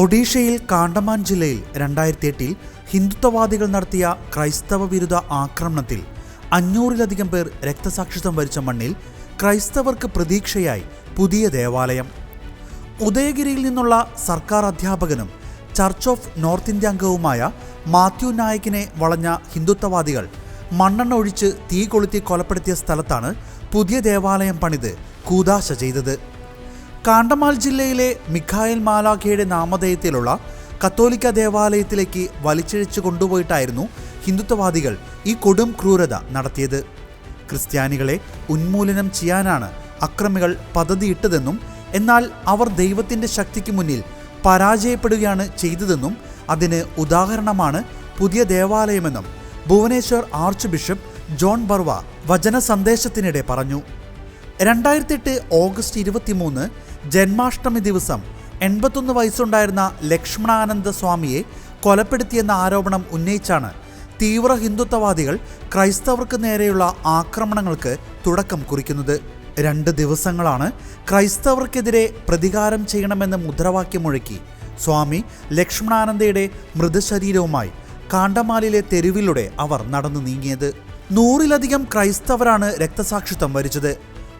ഒഡീഷയിൽ കാണ്ടമാൻ ജില്ലയിൽ രണ്ടായിരത്തി എട്ടിൽ ഹിന്ദുത്വവാദികൾ നടത്തിയ ക്രൈസ്തവ വിരുദ്ധ ആക്രമണത്തിൽ അഞ്ഞൂറിലധികം പേർ രക്തസാക്ഷിത്വം വരിച്ച മണ്ണിൽ ക്രൈസ്തവർക്ക് പ്രതീക്ഷയായി പുതിയ ദേവാലയം. ഉദയഗിരിയിൽ നിന്നുള്ള സർക്കാർ അധ്യാപകനും ചർച്ച് ഓഫ് നോർത്ത് ഇന്ത്യ അംഗവുമായ മാത്യു നായകിനെ വളഞ്ഞ ഹിന്ദുത്വവാദികൾ മണ്ണെണ്ണ ഒഴിച്ച് തീ കൊളുത്തി കൊലപ്പെടുത്തിയ സ്ഥലത്താണ് പുതിയ ദേവാലയം പണിത് കൂതാശ ചെയ്തത്. കാണ്ടമാൽ ജില്ലയിലെ മിഖായൽ മാലാഖയുടെ നാമധേയത്തിലുള്ള കത്തോലിക്ക ദേവാലയത്തിലേക്ക് വലിച്ചിഴച്ചു കൊണ്ടുപോയിട്ടായിരുന്നു ഹിന്ദുത്വവാദികൾ ഈ കൊടും ക്രൂരത നടത്തിയത്. ക്രിസ്ത്യാനികളെ ഉന്മൂലനം ചെയ്യാനാണ് അക്രമികൾ പദ്ധതിയിട്ടതെന്നും എന്നാൽ അവർ ദൈവത്തിന്റെ ശക്തിക്ക് മുന്നിൽ പരാജയപ്പെടുകയാണ് ചെയ്തതെന്നും അതിന് ഉദാഹരണമാണ് പുതിയ ദേവാലയമെന്നും Bhubaneswar archbishop John Barwa വചന സന്ദേശത്തിനിടെ പറഞ്ഞു. രണ്ടായിരത്തി എട്ട് ഓഗസ്റ്റ് ഇരുപത്തിമൂന്ന് ജന്മാഷ്ടമി ദിവസം എൺപത്തൊന്ന് വയസ്സുണ്ടായിരുന്ന ലക്ഷ്മണാനന്ദ സ്വാമിയെ കൊലപ്പെടുത്തിയെന്ന ആരോപണം ഉന്നയിച്ചാണ് തീവ്ര ഹിന്ദുത്വവാദികൾ ക്രൈസ്തവർക്ക് നേരെയുള്ള ആക്രമണങ്ങൾക്ക് തുടക്കം കുറിക്കുന്നത്. രണ്ട് ദിവസങ്ങളാണ് ക്രൈസ്തവർക്കെതിരെ പ്രതികാരം ചെയ്യണമെന്ന് മുദ്രാവാക്യം മുഴക്കി സ്വാമി ലക്ഷ്മണാനന്ദയുടെ മൃതശരീരവുമായി കാണ്ടമാലിലെ തെരുവിലൂടെ അവർ നടന്നു നീങ്ങിയത്. നൂറിലധികം ക്രൈസ്തവരാണ് രക്തസാക്ഷിത്വം വരിച്ചത്.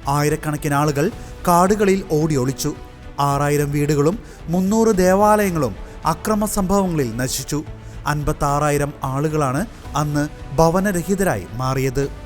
ആയിരക്കണക്കിന് ആളുകൾ കാടുകളിൽ ഓടിയൊളിച്ചു. ആറായിരം വീടുകളും മുന്നൂറ് ദേവാലയങ്ങളും അക്രമ സംഭവങ്ങളിൽ നശിച്ചു. അൻപത്താറായിരം ആളുകളാണ് അന്ന് ഭവനരഹിതരായി മാറിയത്.